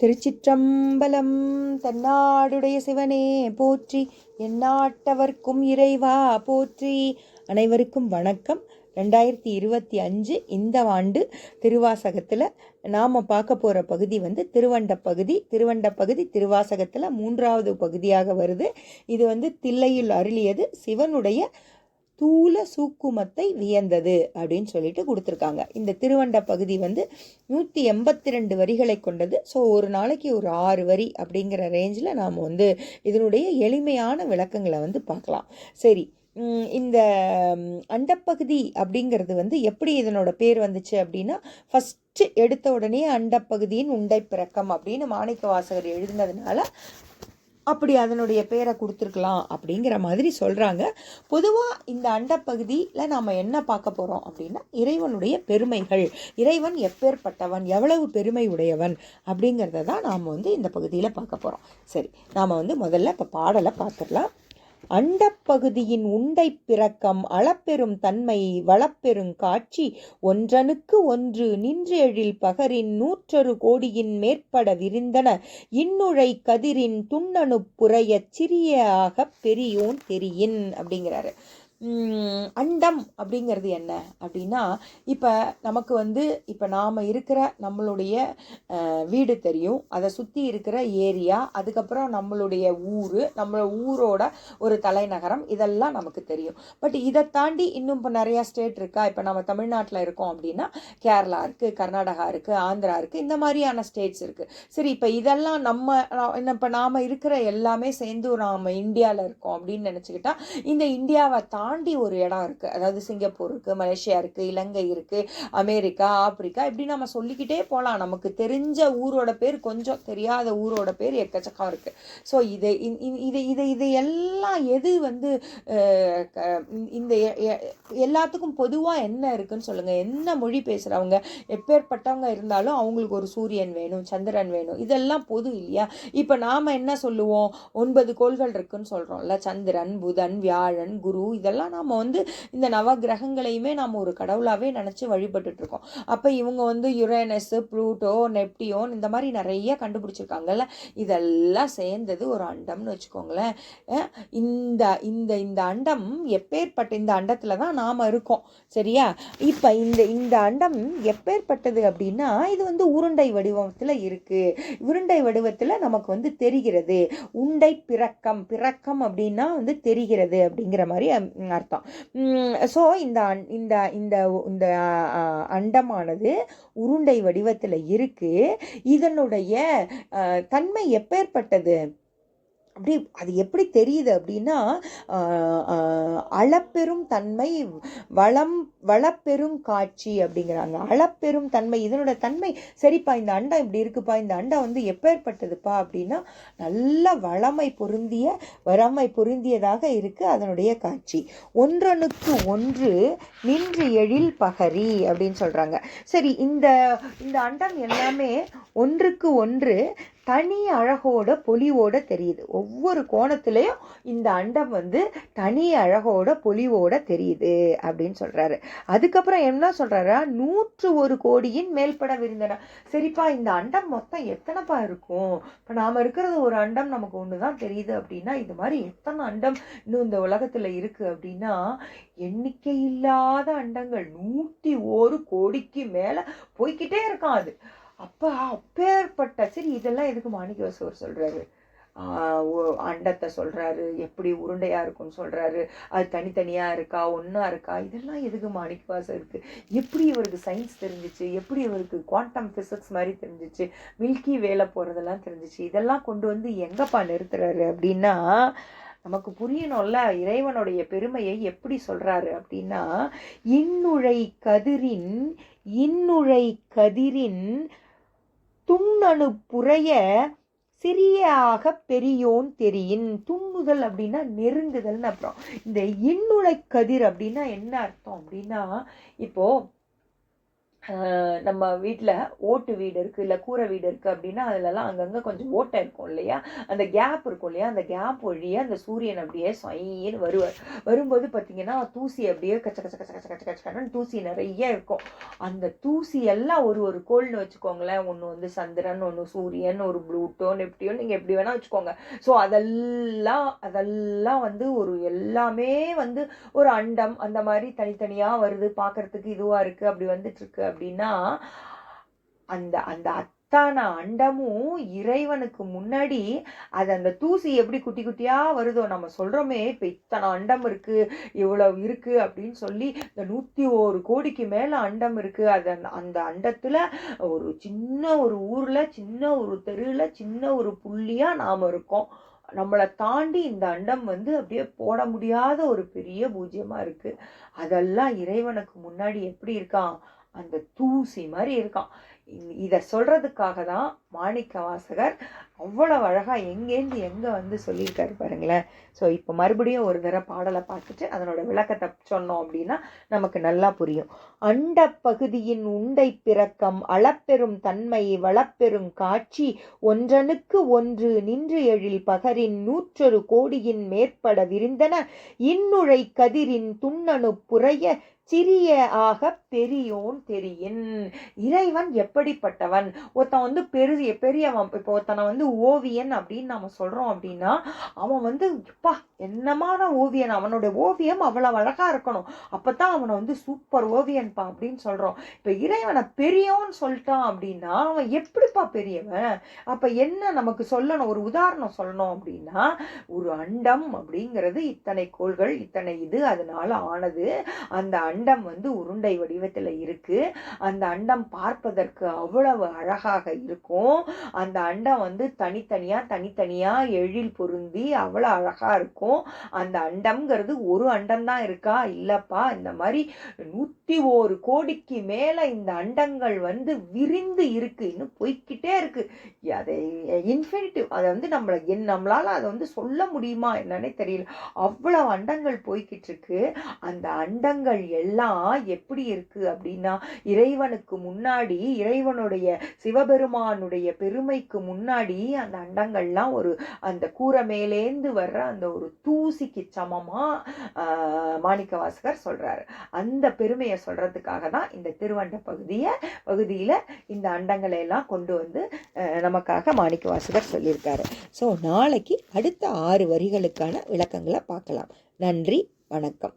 திருச்சிற்றம்பலம் தன்னாடுடைய சிவனே போற்றி. எந்நாட்டவர்க்கும் இறைவா போற்றி. அனைவருக்கும் வணக்கம். ரெண்டாயிரத்தி இருபத்தி அஞ்சு இந்த ஆண்டு திருவாசகத்தில் நாம் பார்க்க போகிற பகுதி வந்து திருவண்ட பகுதி. திருவண்ட பகுதி திருவாசகத்தில் மூன்றாவது பகுதியாக வருது. இது வந்து தில்லையில் அருளியது சிவனுடைய தூல சூக்குமத்தை வியந்தது அப்படின்னு சொல்லிட்டு கொடுத்துருக்காங்க. இந்த திருவண்ட பகுதி வந்து நூற்றி எண்பத்தி ரெண்டு வரிகளை கொண்டது. ஸோ ஒரு நாளைக்கு ஒரு ஆறு வரி அப்படிங்கிற ரேஞ்சில் நாம் வந்து இதனுடைய எளிமையான விளக்கங்களை வந்து பார்க்கலாம். சரி இந்த அண்டப்பகுதி அப்படிங்கிறது வந்து எப்படி இதனோட பேர் வந்துச்சு அப்படின்னா ஃபஸ்ட்டு எடுத்த உடனே அண்டப்பகுதியின் உண்டை பிறக்கம் அப்படின்னு மாணிக்க வாசகர் எழுதினதுனால அப்படி அதனுடைய பேரை கொடுத்துருக்கலாம் அப்படிங்கிற மாதிரி சொல்கிறாங்க பொதுவாக இந்த அண்டப்பகுதியில் நாம் என்ன பார்க்க போகிறோம் அப்படின்னா இறைவனுடைய பெருமைகள் இறைவன் எப்பேற்பட்டவன் எவ்வளவு பெருமை உடையவன் அப்படிங்கிறத தான் நாம் வந்து இந்த பகுதியில் பார்க்க போகிறோம் சரி நாம் வந்து முதல்ல இப்போ பாடலை பார்த்துடலாம். அண்டப்பகுதியின் உண்டை பிறக்கம் அளப்பெரும் தன்மை வளப்பெருங் காட்சி ஒன்றனுக்கு ஒன்று நின்றெழில் பகரின் நூற்றொரு கோடியின் மேற்பட விரிந்தன. இன்னுழை கதிரின் துண்ணனு புறையச் சிறியாகப் பெரியோன் தெரியின் அப்படிங்கிறாரு. அண்டம் அப்படிங்கிறது என்ன? அப்படின்னா இப்போ நமக்கு வந்து இப்போ நாம் இருக்கிற நம்மளுடைய வீடு தெரியும். அதை சுற்றி இருக்கிற ஏரியா அதுக்கப்புறம் நம்மளுடைய ஊர் நம்ம ஊரோட ஒரு தலைநகரம் இதெல்லாம் நமக்கு தெரியும். பட் இதை தாண்டி இன்னும் இப்போ நிறையா ஸ்டேட் இருக்கா? இப்போ நம்ம தமிழ்நாட்டில் இருக்கோம் அப்படின்னா கேரளா இருக்குது கர்நாடகா இருக்குது ஆந்திரா இருக்குது இந்த மாதிரியான ஸ்டேட்ஸ் இருக்குது சரி இப்போ இதெல்லாம் நம்ம இப்போ நாம் இருக்கிற எல்லாமே சேர்ந்து நாம் இந்தியாவில் இருக்கோம் அப்படின்னு நினச்சிக்கிட்டா இந்த இந்தியாவை தாண்டி தாண்டி ஒரு இடம் இருக்குது அதாவது சிங்கப்பூர் இருக்குது மலேசியா இருக்குது இலங்கை இருக்குது அமெரிக்கா ஆப்பிரிக்கா இப்படி நம்ம சொல்லிக்கிட்டே போகலாம் நமக்கு தெரிஞ்ச ஊரோட பேர் கொஞ்சம் தெரியாத ஊரோட பேர் எக்கச்சக்கம் இருக்குது ஸோ இதை இதை இதை இதை எல்லாம் எது வந்து இந்த எல்லாத்துக்கும் பொதுவாக என்ன இருக்குன்னு சொல்லுங்கள் என்ன மொழி பேசுகிறவங்க எப்பேற்பட்டவங்க இருந்தாலும் அவங்களுக்கு ஒரு சூரியன் வேணும் சந்திரன் வேணும். இதெல்லாம் பொது இல்லையா? இப்போ நாம் என்ன சொல்லுவோம்? ஒன்பது கோள்கள் இருக்குன்னு சொல்கிறோம்ல சந்திரன் புதன் வியாழன் குரு இதெல்லாம் நாம் வந்து இந்த நவ கிரகங்களையுமே நாம் ஒரு கடவுளாகவே நினச்சி வழிபட்டுட்ருக்கோம். அப்போ இவங்க வந்து யுரேனஸ் ப்ளூட்டோ நெப்டியோன் இந்த மாதிரி நிறைய கண்டுபிடிச்சிருக்காங்கல்ல? இதெல்லாம் சேர்ந்தது ஒரு அண்டம்னு வச்சுக்கோங்களேன். இந்த இந்த இந்த அண்டம் எப்பேற்பட்ட இந்த அண்டத்தில் தான் நாம் இருக்கோம். சரியா? இப்போ இந்த இந்த அண்டம் எப்பேற்பட்டது அப்படின்னா இது வந்து உருண்டை வடிவத்தில் இருக்குது உருண்டை வடிவத்தில் நமக்கு வந்து தெரிகிறது. உண்டை பிறக்கம் பிறக்கம் அப்படின்னா வந்து தெரிகிறது அப்படிங்கிற மாதிரி அர்த்தம். ஸோ இந்த இந்த இந்த இந்த அண்டமானது உருண்டை வடிவத்தில் இருக்குது இதனுடைய தன்மை எப்பேற்பட்டது? அப்படி அது எப்படி தெரியுது அப்படின்னா அளப்பெரும் தன்மை வளம் வளப்பெரும் காட்சி அப்படிங்கிறாங்க. அளப்பெரும் தன்மை இதனோட தன்மை சரிப்பா இந்த அண்டம் இப்படி இருக்குப்பா இந்த அண்டம் வந்து எப்பேற்பட்டதுப்பா அப்படின்னா நல்ல வளமை பொருந்திய வளமை பொருந்தியதாக இருக்குது அதனுடைய காட்சி. ஒன்றனுக்கு ஒன்று நின்று எழில் பகரி அப்படின்னு சொல்கிறாங்க சரி இந்த இந்த அண்டம் எல்லாமே ஒன்றுக்கு ஒன்று தனி அழகோட பொலிவோட தெரியுது. ஒவ்வொரு கோணத்துலேயும் இந்த அண்டம் வந்து தனி அழகோட பொலிவோட தெரியுது அப்படின்னு சொல்றாரு. அதுக்கப்புறம் என்ன சொல்றாரா? நூற்று ஒரு கோடியின் மேல்பட விருந்தன சரிப்பா இந்த அண்டம் மொத்தம் எத்தனைப்பா இருக்கும்? இப்போ நாம இருக்கிறது ஒரு அண்டம் நமக்கு ஒன்று தான் தெரியுது அப்படின்னா இது மாதிரி எத்தனை அண்டம் இன்னும் இந்த உலகத்துல இருக்கு அப்படின்னா எண்ணிக்கை இல்லாத அண்டங்கள் நூற்றி ஒரு கோடிக்கு மேல போய்கிட்டே இருக்கான் அது அப்போ அப்பேற்பட்ட சரி இதெல்லாம் எதுக்கு மாணிக்கவாசவர் சொல்கிறாரு அண்டத்தை சொல்கிறாரு எப்படி உருண்டையாக இருக்கும்னு சொல்கிறாரு அது தனித்தனியாக இருக்கா ஒன்றா இருக்கா இதெல்லாம் எதுக்கு மாணிக்கவாசகருக்கு எப்படி இவருக்கு சயின்ஸ் தெரிஞ்சிச்சு? எப்படி இவருக்கு குவாண்டம் ஃபிசிக்ஸ் மாதிரி தெரிஞ்சிச்சு? மில்கி வேலை போகிறதெல்லாம் தெரிஞ்சிச்சு? இதெல்லாம் கொண்டு வந்து எங்கப்பா நிறுத்துறாரு அப்படின்னா நமக்கு புரியணும்ல இறைவனுடைய பெருமையை எப்படி சொல்கிறாரு அப்படின்னா இன்னுழை கதிரின் இன்னுழை கதிரின் துண்ணணு புறைய சிறியாக பெரியோன் தெரியின். துண்ணுதல் அப்படின்னா நெருங்குதல்னு அப்புறம். இந்த இன்னுழை கதிர் அப்படின்னா என்ன அர்த்தம் அப்படின்னா இப்போ நம்ம வீட்டில் ஓட்டு வீடு இருக்குது இல்லை கூரை வீடு இருக்குது அப்படின்னா அதுலலாம் அங்கங்கே கொஞ்சம் ஓட்டை இருக்கும் இல்லையா? அந்த கேப் இருக்கும் இல்லையா? அந்த கேப் வழியே அந்த சூரியன் அப்படியே சொயின்னு வருவார் வரும்போது பார்த்தீங்கன்னா தூசி அப்படியே கச்ச கச்ச கச்ச கச்ச கச்ச கச்சன்னு தூசி நிறைய இருக்கும். அந்த தூசி எல்லாம் ஒரு ஒரு கோள்னு வச்சுக்கோங்களேன். ஒன்று வந்து சந்திரன் ஒன்று சூரியன் ஒரு ப்ளூட்டோ நெப்டியோ நீங்கள் எப்படி வேணால் வச்சுக்கோங்க. ஸோ அதெல்லாம் அதெல்லாம் வந்து ஒரு எல்லாமே வந்து ஒரு அண்டம் அந்த மாதிரி தனித்தனியாக வருது. பார்க்கறதுக்கு இதுவாக இருக்குது அப்படி வந்துட்டு இருக்கு அப்படின்னா அந்த அந்த அத்தான அண்டமும் இறைவனுக்கு முன்னாடி அது அந்த தூசி எப்படி குட்டி குட்டியா வருதோ நம்ம சொல்றோமே இப்போ இத்தனை அண்டம் இருக்கு இவ்வளவு இருக்கு அப்படின்னு சொல்லி இந்த நூத்தி ஒரு கோடிக்கு மேல அண்டம் இருக்கு. அது அந்த- அந்த அண்டத்துல ஒரு சின்ன ஒரு ஊர்ல சின்ன ஒரு தெருவில் சின்ன ஒரு புள்ளியா நாம இருக்கோம். நம்மளை தாண்டி இந்த அண்டம் வந்து அப்படியே போட முடியாத ஒரு பெரிய பூஜ்யமாக இருக்குது அதெல்லாம் இறைவனுக்கு முன்னாடி எப்படி இருக்கான் அந்த தூசி மாதிரி இருக்கான். இதை சொல்கிறதுக்காக தான் மாணிக்க வாசகர் அவ்வளோ அழகாக எங்கேருந்து எங்கே வந்து சொல்லியிருக்காரு பாருங்களேன். ஸோ இப்போ மறுபடியும் ஒரு தடவை பாடலை பார்த்துட்டு அதனோட விளக்கத்தை சொன்னோம் அப்படின்னா நமக்கு நல்லா புரியும். அண்ட பகுதியின் உண்டை பிறக்கம் அளப்பெரும் தன்மை வளப்பெரும் காட்சி ஒன்றனுக்கு ஒன்று நின்று எழில் பகரின் நூற்றொரு கோடியின் மேற்பட விரிந்தன இன்னுழை கதிரின் துண்ணணு புரைய சிறிய ஆக பெரியோன் தெரியின். இறைவன் எப்படிப்பட்டவன்? ஒருத்தன் வந்து பெரிய பெரியவன் இப்போ ஒருத்தனை வந்து ஓவியன் அப்படின்னு நம்ம சொல்கிறோம் அப்படின்னா அவன் வந்து எப்பா என்னமான ஓவியன்? அவனுடைய ஓவியம் அவ்வளோ அழகாக இருக்கணும். அப்போ தான் அவனை வந்து சூப்பர் ஓவியன்பா அப்படின்னு சொல்கிறோம் இப்போ இறைவனை பெரியவன் சொல்லிட்டான் அப்படின்னா அவன் எப்படிப்பா பெரியவன்? அப்போ என்ன நமக்கு சொல்லணும்? ஒரு உதாரணம் சொல்லணும் அப்படின்னா ஒரு அண்டம் அப்படிங்கிறது இத்தனை கோள்கள் இத்தனை இது அதனால ஆனது. அந்த அண்டம் வந்து உருண்டை வடிவத்தில் இருக்கு. அந்த அண்டம் பார்ப்பதற்கு அவ்வளவு அழகாக இருக்கும். அந்த அண்டம் வந்து தனித்தனியா தனித்தனியா எழில் பொருந்தி அவ்வளோ அழகா இருக்கும். அந்த அண்டம்ங்கிறது ஒரு அண்டம் தான் இருக்கா? இல்லப்பா. இந்த மாதிரி நூத்தி ஒரு கோடிக்கு மேல இந்த அண்டங்கள் வந்து விரிந்து இருக்கு. இன்னும் போய்க்கிட்டே இருக்கு. அதை இன்ஃபினிட்டிவ் அதை வந்து நம்மளை என் நம்மளால அதை வந்து சொல்ல முடியுமா என்னன்னே தெரியல. அவ்வளவு அண்டங்கள் போய்கிட்டு இருக்கு. அந்த அண்டங்கள் எல்லாம் எல்லாம் எப்படி இருக்கு அப்படின்னா இறைவனுக்கு முன்னாடி இறைவனுடைய சிவபெருமானுடைய பெருமைக்கு முன்னாடி அந்த அண்டங்கள்லாம் ஒரு அந்த கூரை மேலேந்து வர்ற அந்த ஒரு தூசிக்கு சமமா மாணிக்க மாணிக்கவாசகர் சொல்றாரு. அந்த பெருமையை சொல்றதுக்காக தான் இந்த திருவண்ட பகுதியை பகுதியில இந்த அண்டங்களை எல்லாம் கொண்டு வந்து நமக்காக நமக்காக மாணிக்கவாசகர் சொல்லியிருக்காரு. ஸோ நாளைக்கு அடுத்த ஆறு வரிகளுக்கான விளக்கங்களை பார்க்கலாம். நன்றி வணக்கம்.